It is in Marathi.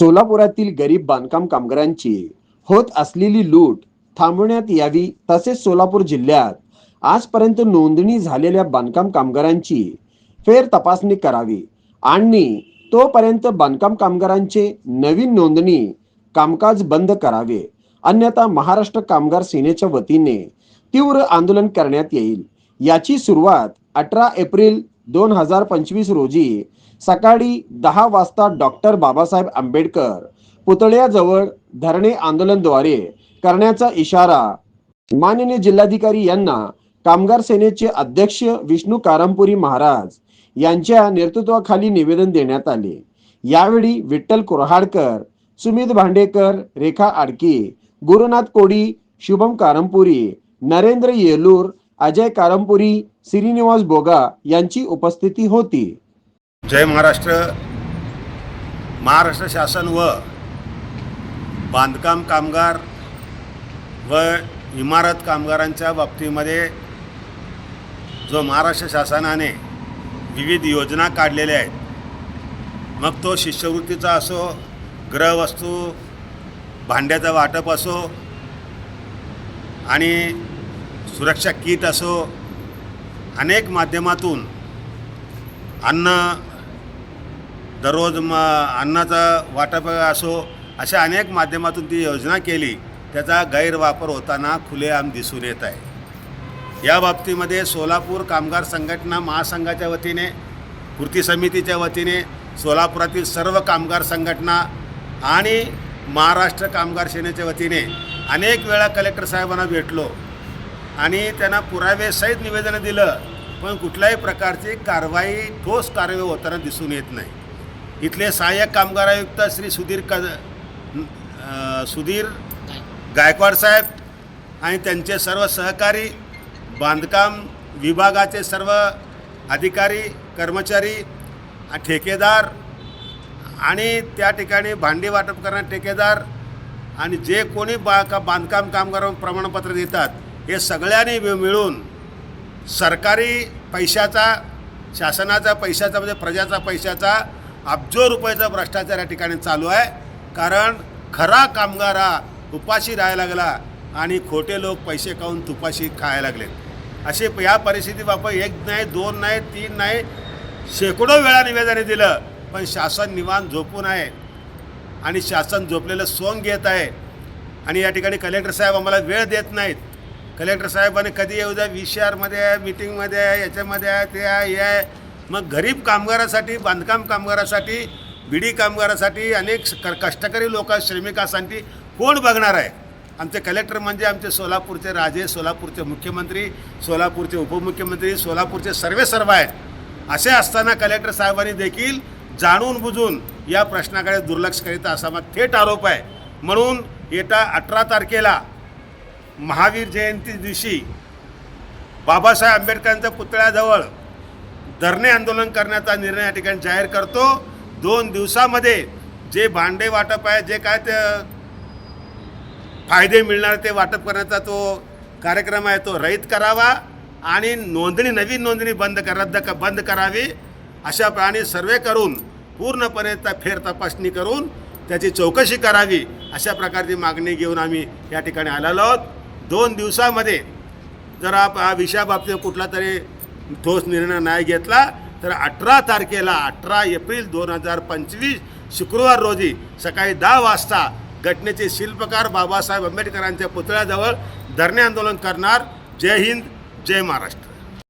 सोलापुरातील गरीब बांधकाम कामगारांची होत असलेली लूट थांबवण्यात यावी तसेच सोलापूर जिल्ह्यात आजपर्यंत नोंदणी झालेल्या बांधकाम कामगारांची फेर तपासणी करावी आणि तोपर्यंत बांधकाम कामगारांचे नवीन नोंदणी कामकाज बंद करावे. अन्यथा महाराष्ट्र कामगार सेनेच्या वतीने तीव्र आंदोलन करण्यात येईल. याची सुरुवात अठरा एप्रिल दोन हजार पंचवीस रोजी सकाळी दहा वाजता डॉक्टर बाबासाहेब आंबेडकर पुतळ्याजवळ धरणे आंदोलनद्वारे करण्याचा इशारा माननीय जिल्हाधिकारी यांना कामगार सेनेचे अध्यक्ष विष्णू कारंपुरी महाराज यांच्या नेतृत्वाखाली निवेदन देण्यात आले. यावेळी विठ्ठल कुरहाडकर सुमित भांडेकर रेखा आडके गुरुनाथ कोडी शुभम कारंपुरी नरेंद्र येलूर अजय कारंपुरी श्रीनिवास बोगा यांची उपस्थिती होती. जय महाराष्ट्र. महाराष्ट्र शासन व बांधकाम कामगार व इमारत कामगारांच्या बाबतीमध्ये जो महाराष्ट्र शासनाने विविध योजना काढलेल्या आहेत मग तो शिष्यवृत्तीचा असो ग्रहवस्तू भांड्याचं वाटप असो आणि सुरक्षा किट असो अनेक माध्यमातून अन्न दररोज म अन्नाचं वाटप असो अशा अनेक माध्यमातून ती योजना केली त्याचा गैरवापर होताना खुलेआम दिसून येत आहे. या बाबतीमध्ये सोलापूर कामगार संघटना महासंघाच्या वतीने कृती समितीच्या वतीने सोलापुरातील सर्व कामगार संघटना आणि महाराष्ट्र कामगार सेनेच्या वतीने अनेक वेळा कलेक्टर साहेबांना भेटलो. आणि त्यांना पुरावेसहित निवेदनं दिलं पण कुठल्याही प्रकारची कारवाई ठोस कारवाई होताना दिसून येत नाही. इथले सहाय्यक कामगार आयुक्त श्री सुधीर क सुधीर गायकवाड साहेब आणि त्यांचे सर्व सहकारी बांधकाम विभागाचे सर्व अधिकारी कर्मचारी ठेकेदार आणि त्या ठिकाणी भांडी वाटप करणारे ठेकेदार आणि जे कोणी बा का बांधकाम कामगार प्रमाणपत्र देतात हे सगळ्यांनी मिळून सरकारी पैशाचा शासनाचा पैशाचा म्हणजे प्रजाचा पैशाचा अब्जो रुपयाचा भ्रष्टाचार या ठिकाणी चालू आहे. कारण खरा कामगार हा उपाशी राहायला लागला आणि खोटे लोक पैसे खाऊन तुपाशी खायला लागलेत असे या परिस्थितीबाबत एक नाही दोन नाही तीन नाही शेकडो वेळा निवेदने दिलं. पण शासन निवान झोपून आहे आणि शासन झोपलेलं सोंग घेत आहे. आणि या ठिकाणी कलेक्टर साहेब आम्हाला वेळ देत नाहीत. कलेक्टर साहेबांनी कधी येऊ द्या व्ही सी आरमध्ये आहे मिटिंगमध्ये आहे याच्यामध्ये आहे ते आहे हे आहे. मग गरीब कामगारासाठी बांधकाम कामगारासाठी बिडी कामगारासाठी अनेक क- कष्टकरी लोक श्रमिकांसाठी कोण बघणार आहे? आमचे कलेक्टर म्हणजे आमचे सोलापूरचे राजे सोलापूरचे मुख्यमंत्री सोलापूरचे उपमुख्यमंत्री सोलापूरचे सर्वे सर्व आहेत. असे असताना कलेक्टर साहेबांनी देखील जाणून बुजून या प्रश्नाकडे दुर्लक्ष करीत असा मग थेट आरोप आहे. म्हणून येत्या अठरा तारखेला महावीर जयंती दिवशी बाबासाहेब आंबेडकरांच्या पुतळ्याजवळ धरणे आंदोलन करण्याचा निर्णय या ठिकाणी जाहीर करतो. दोन दिवसामध्ये जे भांडे वाटप आहे जे काय ते फायदे मिळणार ते वाटप करण्याचा तो कार्यक्रम आहे तो रहित करावा आणि नोंदणी नवीन नोंदणी बंद कर रद्द क बंद करावी अशा प्राणी सर्वे करून पूर्णपणे त्या फेर तपासणी करून त्याची चौकशी करावी अशा प्रकारची मागणी घेऊन आम्ही या ठिकाणी आलेलो आहोत. दोन दिवसामध्ये जर आप हा विषयाबाबतीत कुठला तरी ठोस निर्णय नाही घेतला तर अठरा तारखेला अठरा एप्रिल दोन हजार पंचवीस शुक्रवार रोजी सकाळी दहा वाजता घटनेचे शिल्पकार बाबासाहेब आंबेडकरांच्या पुतळ्याजवळ धरणे आंदोलन करणार. जय हिंद जय महाराष्ट्र.